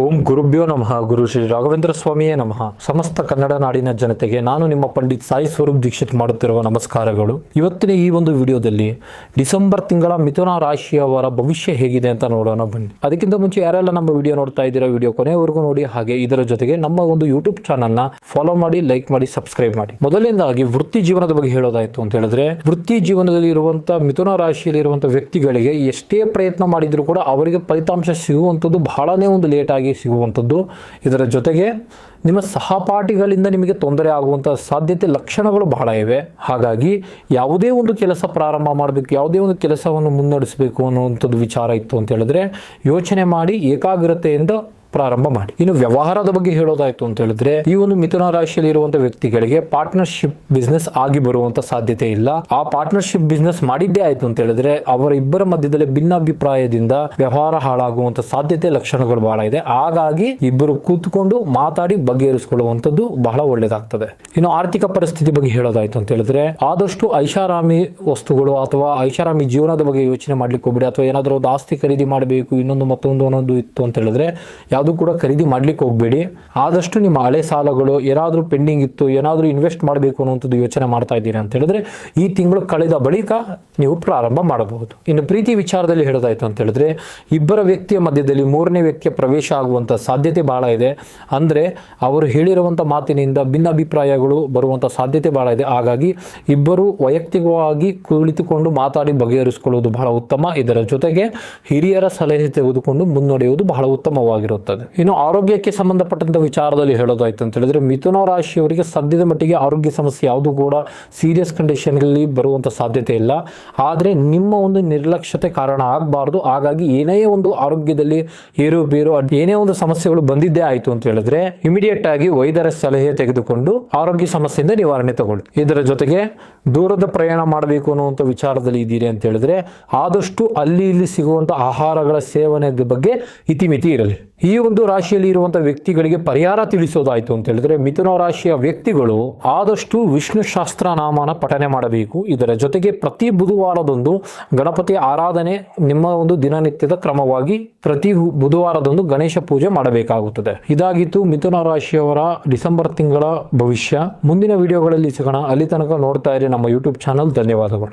ಓಂ ಗುರುಭ್ಯೋ ನಮಃ. ಗುರು ಶ್ರೀ ರಾಘವೇಂದ್ರ ಸ್ವಾಮಿಯೇ ನಮಃ. ಸಮಸ್ತ ಕನ್ನಡ ನಾಡಿನ ಜನತೆಗೆ ನಾನು ನಿಮ್ಮ ಪಂಡಿತ್ ಸಾಯಿ ಸ್ವರೂಪ್ ದೀಕ್ಷಿತ್ ಮಾಡುತ್ತಿರುವ ನಮಸ್ಕಾರಗಳು. ಇವತ್ತಿನ ಈ ಒಂದು ವಿಡಿಯೋದಲ್ಲಿ ಡಿಸೆಂಬರ್ ತಿಂಗಳ ಮಿಥುನ ರಾಶಿಯವರ ಭವಿಷ್ಯ ಹೇಗಿದೆ ಅಂತ ನೋಡೋಣ ಬನ್ನಿ. ಅದಕ್ಕಿಂತ ಮುಂಚೆ ಯಾರೆಲ್ಲ ನಮ್ಮ ವಿಡಿಯೋ ನೋಡ್ತಾ ಇದ್ದೀರಾ ವಿಡಿಯೋ ಕೊನೆಯವರೆಗೂ ನೋಡಿ. ಹಾಗೆ ಇದರ ಜೊತೆಗೆ ನಮ್ಮ ಒಂದು ಯೂಟ್ಯೂಬ್ ಚಾನಲ್ನ ಫಾಲೋ ಮಾಡಿ ಲೈಕ್ ಮಾಡಿ ಸಬ್ಸ್ಕ್ರೈಬ್ ಮಾಡಿ. ಮೊದಲನೇದಾಗಿ ವೃತ್ತಿ ಜೀವನದ ಬಗ್ಗೆ ಹೇಳೋದಾಯಿತು ಅಂತ ಹೇಳಿದ್ರೆ, ವೃತ್ತಿ ಜೀವನದಲ್ಲಿ ಇರುವಂತಹ ಮಿಥುನ ರಾಶಿಯಲ್ಲಿ ಇರುವಂತಹ ವ್ಯಕ್ತಿಗಳಿಗೆ ಎಷ್ಟೇ ಪ್ರಯತ್ನ ಮಾಡಿದ್ರು ಕೂಡ ಅವರಿಗೆ ಫಲಿತಾಂಶ ಸಿಗುವಂಥದ್ದು ಬಹಳನೇ ಒಂದು ಲೇಟ್ ಆಗಿ ಸಿಗುವಂಥದ್ದು. ಇದರ ಜೊತೆಗೆ ನಿಮ್ಮ ಸಹಪಾಠಿಗಳಿಂದ ನಿಮಗೆ ತೊಂದರೆ ಆಗುವಂಥ ಸಾಧ್ಯತೆ ಲಕ್ಷಣಗಳು ಬಹಳ ಇವೆ. ಹಾಗಾಗಿ ಯಾವುದೇ ಒಂದು ಕೆಲಸ ಪ್ರಾರಂಭ ಮಾಡಬೇಕು, ಯಾವುದೇ ಒಂದು ಕೆಲಸವನ್ನು ಮುನ್ನಡೆಸಬೇಕು ಅನ್ನುವಂಥದ್ದು ವಿಚಾರ ಇತ್ತು ಅಂತ ಹೇಳಿದ್ರೆ ಯೋಚನೆ ಮಾಡಿ ಏಕಾಗ್ರತೆಯಿಂದ ಪ್ರಾರಂಭ ಮಾಡಿ. ಇನ್ನು ವ್ಯವಹಾರದ ಬಗ್ಗೆ ಹೇಳೋದಾಯ್ತು ಅಂತ ಹೇಳಿದ್ರೆ, ಈ ಒಂದು ಮಿಥುನ ರಾಶಿಯಲ್ಲಿ ಇರುವಂತ ವ್ಯಕ್ತಿಗಳಿಗೆ ಪಾರ್ಟ್ನರ್ಶಿಪ್ ಬಿಸ್ನೆಸ್ ಆಗಿ ಬರುವಂತ ಸಾಧ್ಯತೆ ಇಲ್ಲ. ಆ ಪಾರ್ಟ್ನರ್ಶಿಪ್ ಬಿಸ್ನೆಸ್ ಮಾಡಿದ್ದೇ ಆಯ್ತು ಅಂತ ಹೇಳಿದ್ರೆ ಅವರ ಇಬ್ಬರ ಮಧ್ಯದಲ್ಲಿ ಭಿನ್ನಾಭಿಪ್ರಾಯದಿಂದ ವ್ಯವಹಾರ ಹಾಳಾಗುವಂತ ಸಾಧ್ಯತೆ ಲಕ್ಷಣಗಳು ಬಹಳ ಇದೆ. ಹಾಗಾಗಿ ಇಬ್ಬರು ಕೂತ್ಕೊಂಡು ಮಾತಾಡಿ ಬಗೆಹರಿಸಿಕೊಳ್ಳುವಂತದ್ದು ಬಹಳ ಒಳ್ಳೇದಾಗ್ತದೆ ಇನ್ನು ಆರ್ಥಿಕ ಪರಿಸ್ಥಿತಿ ಬಗ್ಗೆ ಹೇಳೋದಾಯ್ತು ಅಂತ ಹೇಳಿದ್ರೆ, ಆದಷ್ಟು ಐಷಾರಾಮಿ ವಸ್ತುಗಳು ಅಥವಾ ಐಷಾರಾಮಿ ಜೀವನದ ಬಗ್ಗೆ ಯೋಚನೆ ಮಾಡ್ಲಿಕ್ಕೆ ಹೋಗ್ಬಿಡಿ, ಅಥವಾ ಏನಾದರೂ ಒಂದು ಆಸ್ತಿ ಖರೀದಿ ಮಾಡಬೇಕು, ಇನ್ನೊಂದು ಮತ್ತೊಂದು ಒಂದೊಂದು ಇತ್ತು ಅಂತ ಹೇಳಿದ್ರೆ ಯಾವುದು ಕೂಡ ಖರೀದಿ ಮಾಡ್ಲಿಕ್ಕೆ ಹೋಗ್ಬೇಡಿ. ಆದಷ್ಟು ನಿಮ್ಮ ಹಳೆ ಸಾಲಗಳು ಏನಾದರೂ ಪೆಂಡಿಂಗ್ ಇತ್ತು, ಏನಾದರೂ ಇನ್ವೆಸ್ಟ್ ಮಾಡಬೇಕು ಅನ್ನುವಂಥದ್ದು ಯೋಚನೆ ಮಾಡ್ತಾ ಇದ್ದೀರಿ ಅಂತ ಹೇಳಿದ್ರೆ ಈ ತಿಂಗಳು ಕಳೆದ ಬಳಿಕ ನೀವು ಪ್ರಾರಂಭ ಮಾಡಬಹುದು. ಇನ್ನು ಪ್ರೀತಿ ವಿಚಾರದಲ್ಲಿ ಹೇಳೋದಾಯ್ತು ಅಂತ ಹೇಳಿದ್ರೆ, ಇಬ್ಬರ ವ್ಯಕ್ತಿಯ ಮಧ್ಯದಲ್ಲಿ ಮೂರನೇ ವ್ಯಕ್ತಿಯ ಪ್ರವೇಶ ಆಗುವಂಥ ಸಾಧ್ಯತೆ ಬಹಳ ಇದೆ. ಅಂದರೆ ಅವರು ಹೇಳಿರುವಂಥ ಮಾತಿನಿಂದ ಭಿನ್ನಾಭಿಪ್ರಾಯಗಳು ಬರುವಂಥ ಸಾಧ್ಯತೆ ಬಹಳ ಇದೆ. ಹಾಗಾಗಿ ಇಬ್ಬರು ವೈಯಕ್ತಿಕವಾಗಿ ಕುಳಿತುಕೊಂಡು ಮಾತಾಡಿ ಬಗೆಹರಿಸಿಕೊಳ್ಳುವುದು ಬಹಳ ಉತ್ತಮ. ಇದರ ಜೊತೆಗೆ ಹಿರಿಯರ ಸಲಹೆ ತೆಗೆದುಕೊಂಡು ಮುನ್ನಡೆಯುವುದು ಬಹಳ ಉತ್ತಮವಾಗಿರುತ್ತದೆ ಇನ್ನು ಆರೋಗ್ಯಕ್ಕೆ ಸಂಬಂಧಪಟ್ಟಂತ ವಿಚಾರದಲ್ಲಿ ಹೇಳೋದಾಯ್ತು ಅಂತ ಹೇಳಿದ್ರೆ ಮಿಥುನ ರಾಶಿಯವರಿಗೆ ಸದ್ಯದ ಮಟ್ಟಿಗೆ ಆರೋಗ್ಯ ಸಮಸ್ಯೆ ಯಾವುದು ಕೂಡ ಸೀರಿಯಸ್ ಕಂಡೀಷನಲ್ಲಿ ಬರುವಂತ ಸಾಧ್ಯತೆ ಇಲ್ಲ. ಆದರೆ ನಿಮ್ಮ ಒಂದು ನಿರ್ಲಕ್ಷ್ಯತೆ ಕಾರಣ ಆಗಬಾರ್ದು. ಹಾಗಾಗಿ ಏನೇ ಒಂದು ಆರೋಗ್ಯದಲ್ಲಿ ಏರು ಬೇರು ಏನೇ ಒಂದು ಸಮಸ್ಯೆಗಳು ಬಂದಿದ್ದೇ ಆಯ್ತು ಅಂತ ಹೇಳಿದ್ರೆ ಇಮಿಡಿಯೇಟ್ ಆಗಿ ವೈದ್ಯರ ಸಲಹೆ ತೆಗೆದುಕೊಂಡು ಆರೋಗ್ಯ ಸಮಸ್ಯೆಯಿಂದ ನಿವಾರಣೆ ತಗೊಳ್ಳಿ. ಇದರ ಜೊತೆಗೆ ದೂರದ ಪ್ರಯಾಣ ಮಾಡಬೇಕು ಅನ್ನುವಂಥ ವಿಚಾರದಲ್ಲಿ ಇದ್ದೀರಿ ಅಂತ ಹೇಳಿದ್ರೆ ಆದಷ್ಟು ಅಲ್ಲಿ ಇಲ್ಲಿ ಸಿಗುವಂಥ ಆಹಾರಗಳ ಸೇವನೆ ಬಗ್ಗೆ ಇತಿಮಿತಿ ಇರಲಿ. ಈ ಒಂದು ರಾಶಿಯಲ್ಲಿ ಇರುವಂಥ ವ್ಯಕ್ತಿಗಳಿಗೆ ಪರಿಹಾರ ತಿಳಿಸೋದಾಯಿತು ಅಂತ ಹೇಳಿದ್ರೆ ಮಿಥುನ ರಾಶಿಯ ವ್ಯಕ್ತಿಗಳು ಆದಷ್ಟು ವಿಷ್ಣು ಶಾಸ್ತ್ರ ನಾಮನ ಪಠನೆ ಮಾಡಬೇಕು. ಇದರ ಜೊತೆಗೆ ಪ್ರತಿ ಬುಧವಾರದೊಂದು ಗಣಪತಿ ಆರಾಧನೆ ನಿಮ್ಮ ಒಂದು ದಿನನಿತ್ಯದ ಕ್ರಮವಾಗಿ ಪ್ರತಿ ಬುಧವಾರದೊಂದು ಗಣೇಶ ಪೂಜೆ ಮಾಡಬೇಕಾಗುತ್ತದೆ. ಇದಾಗಿತ್ತು ಮಿಥುನ ರಾಶಿಯವರ ಡಿಸೆಂಬರ್ ತಿಂಗಳ ಭವಿಷ್ಯ. ಮುಂದಿನ ವಿಡಿಯೋಗಳಲ್ಲಿ ಸಿಗೋಣ. ಅಲ್ಲಿ ತನಕ ನೋಡ್ತಾ ಇರಿ ನಮ್ಮ ಯೂಟ್ಯೂಬ್ ಚಾನಲ್. ಧನ್ಯವಾದಗಳು.